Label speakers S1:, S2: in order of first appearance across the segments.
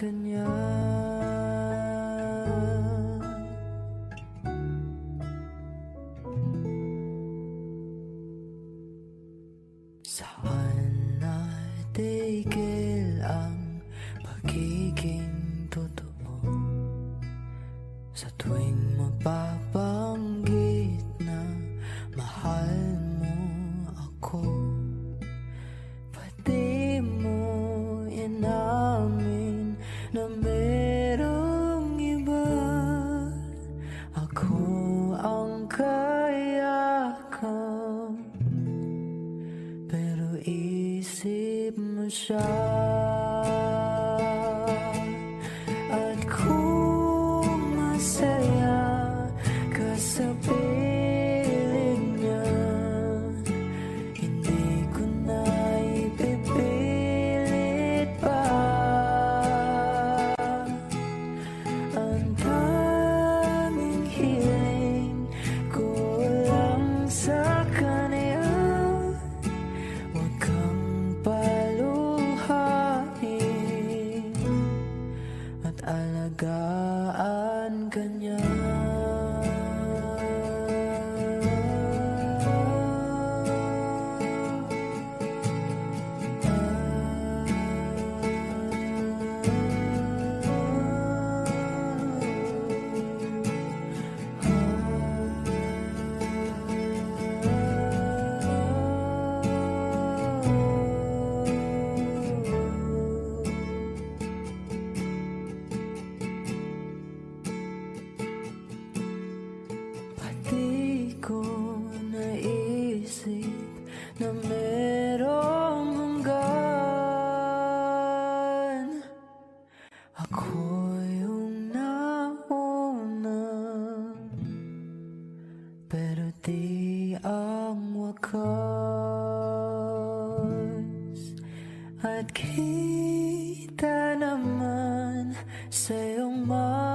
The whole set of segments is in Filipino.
S1: kanya Isip mo At kita naman sa iyong mga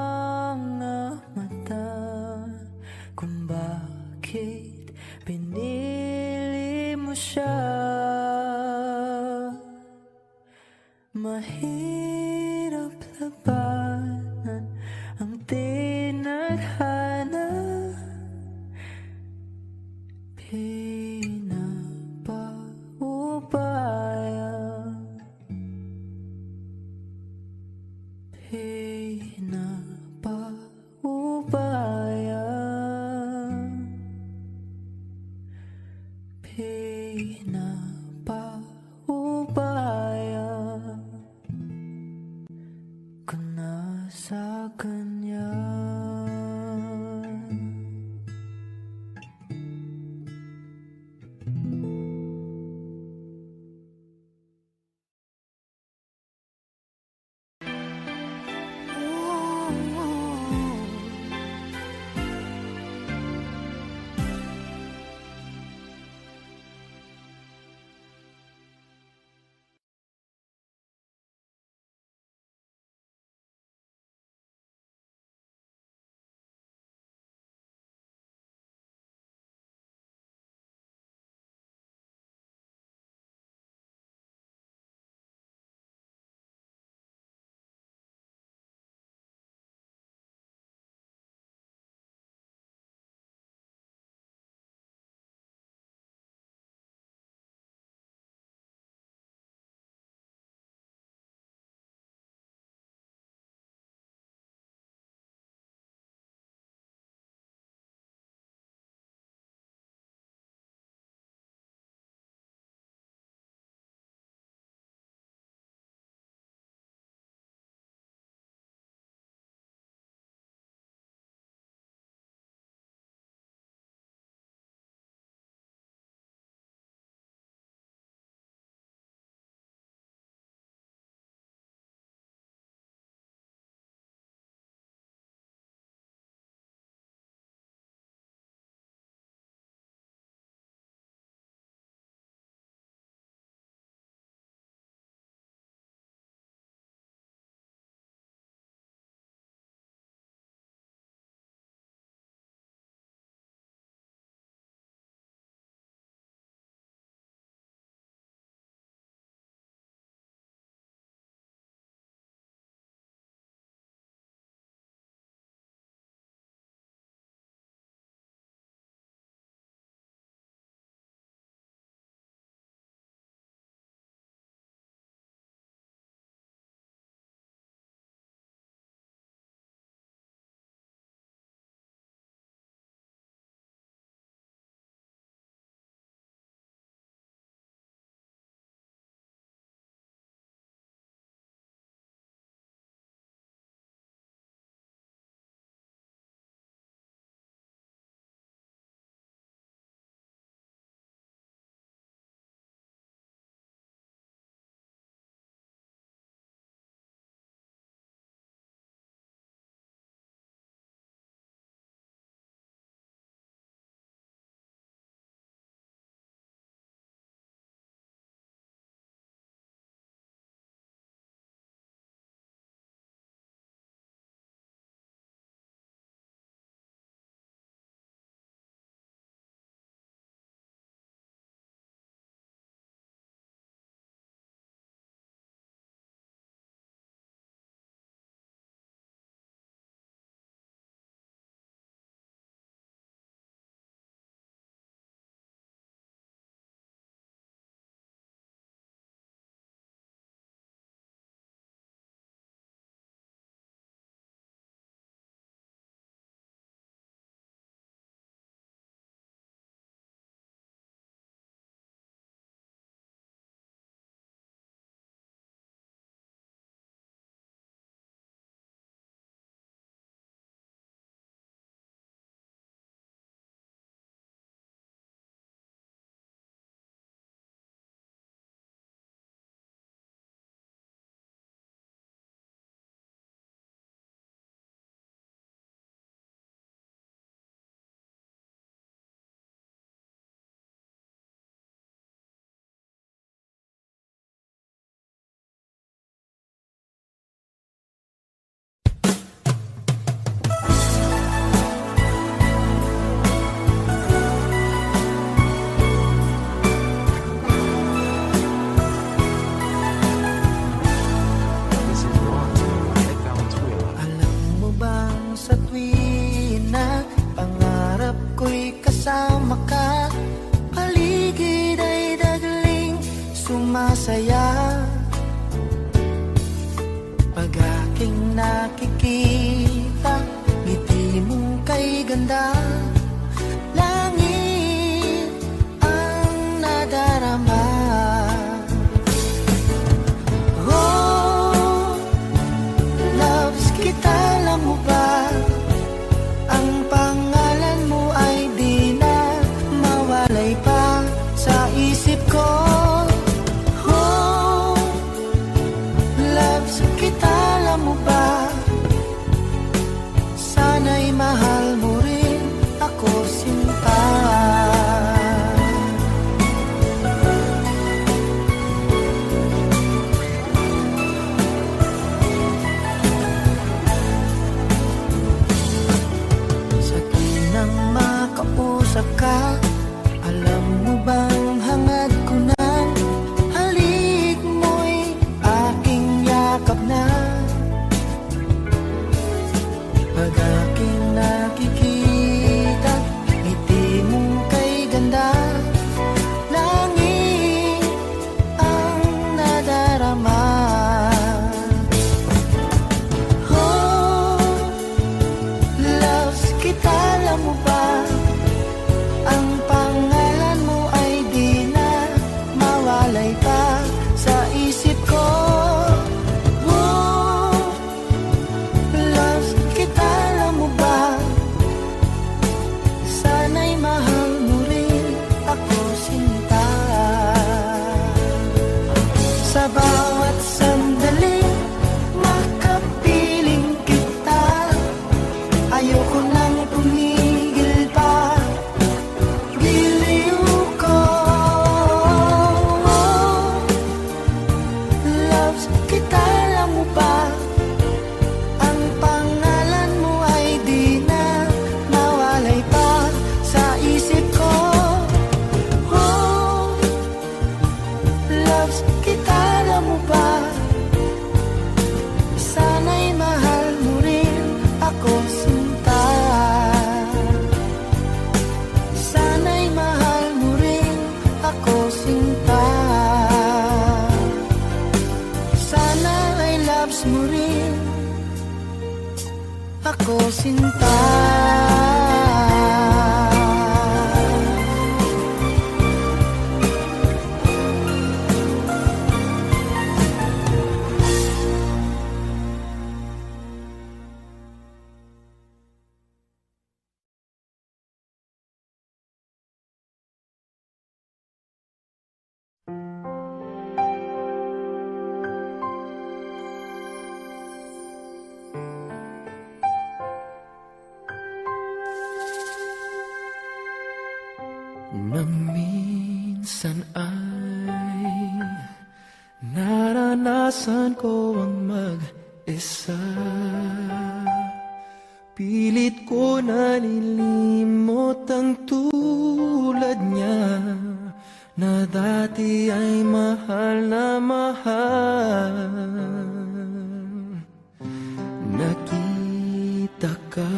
S2: ka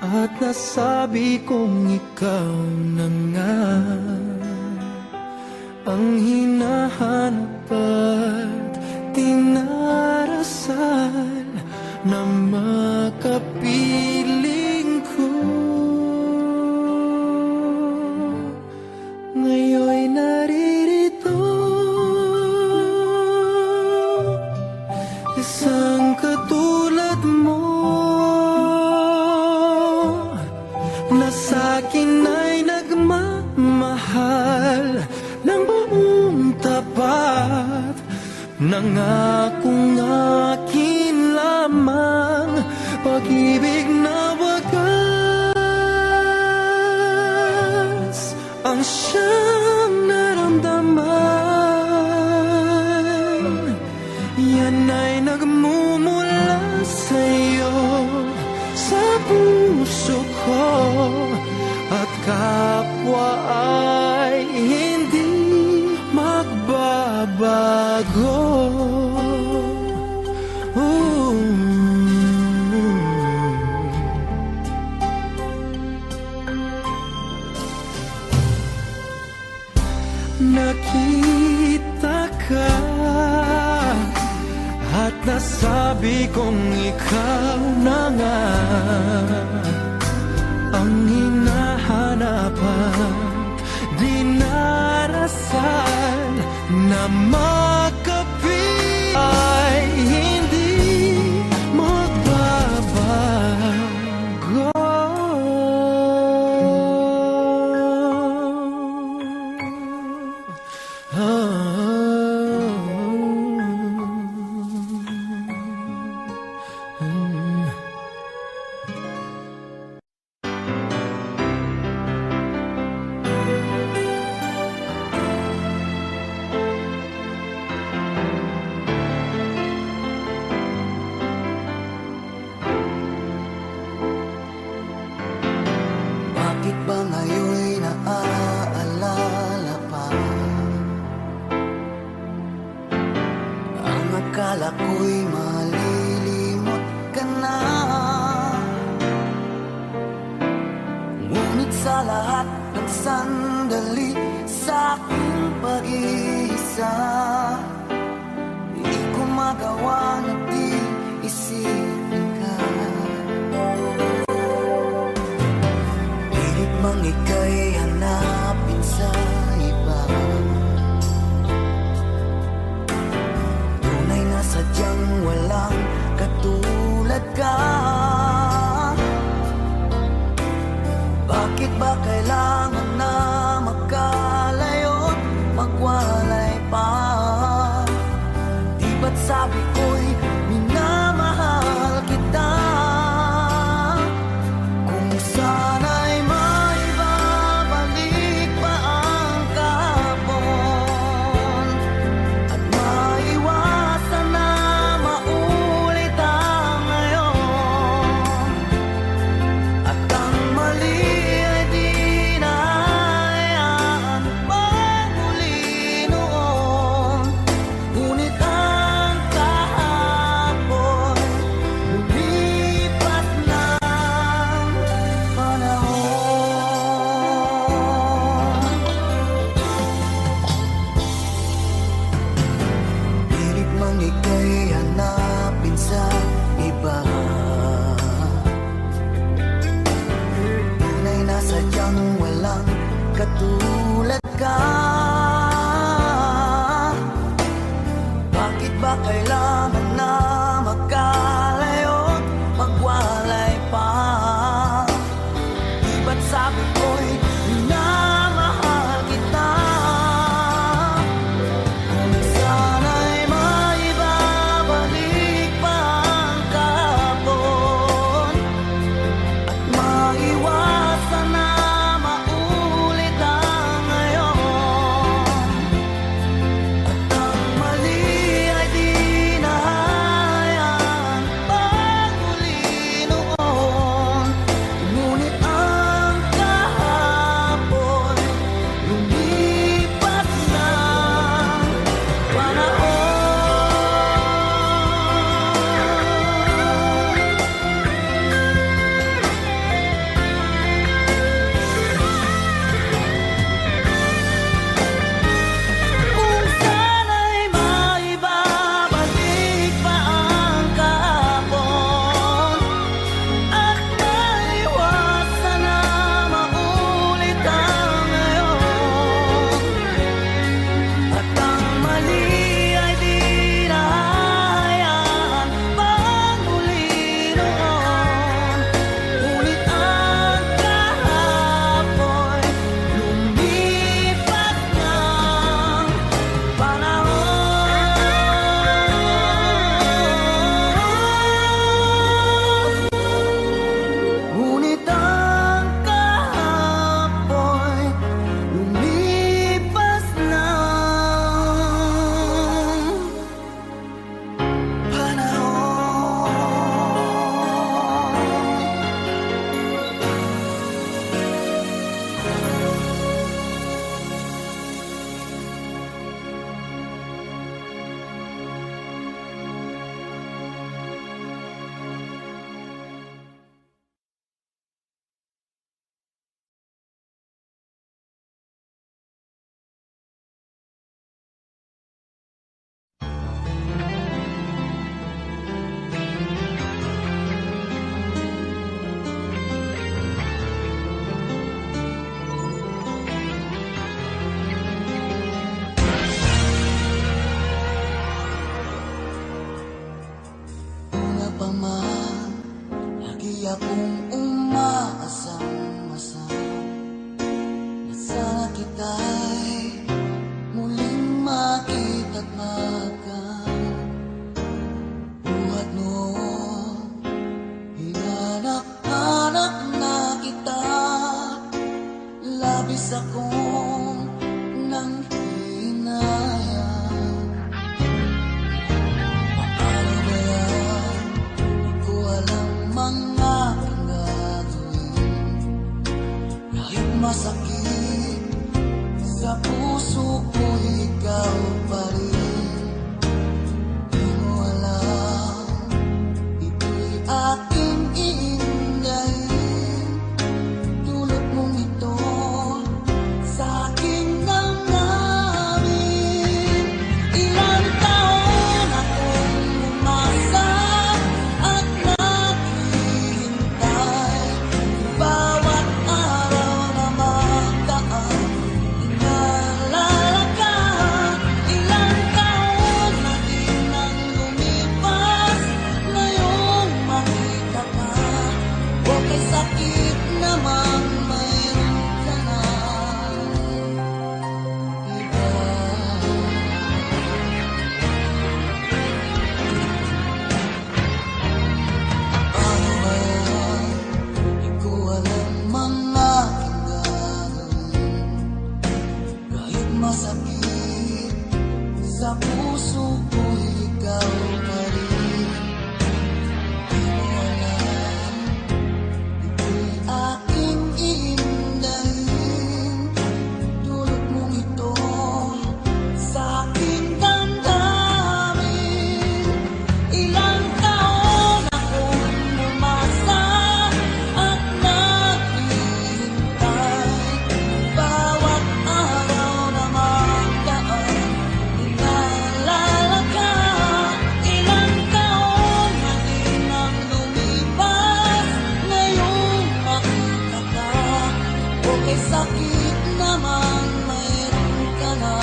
S2: At nasabi kong ikaw na nga Ang hinahanap at tinarasal Na makapagpapalit pangakong akin lamang pag-ibig
S3: my mom Akala ko'y malilimot ka na. Ngunit sa lahat ng sandali sa aking pag-iisa ka. Bakit ba kailangan Eh sakit naman mayroon ka na.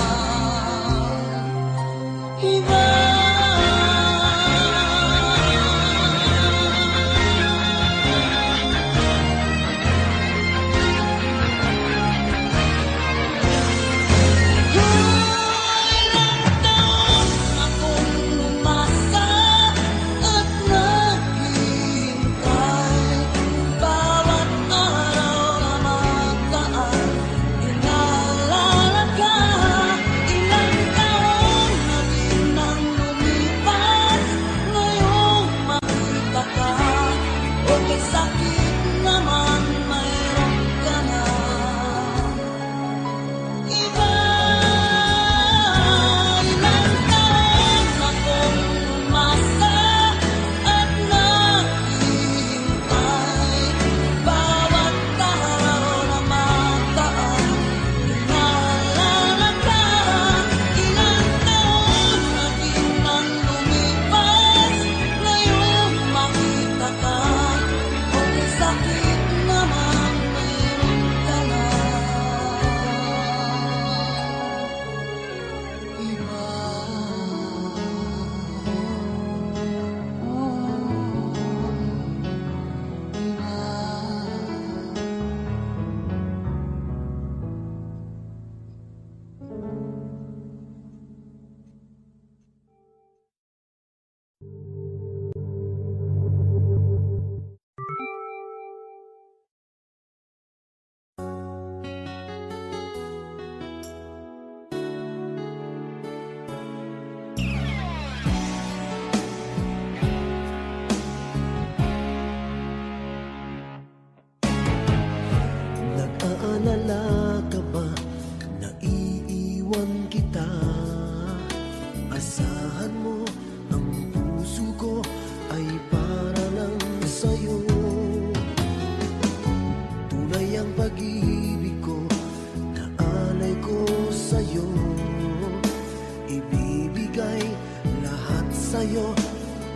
S4: よ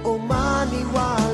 S4: おまには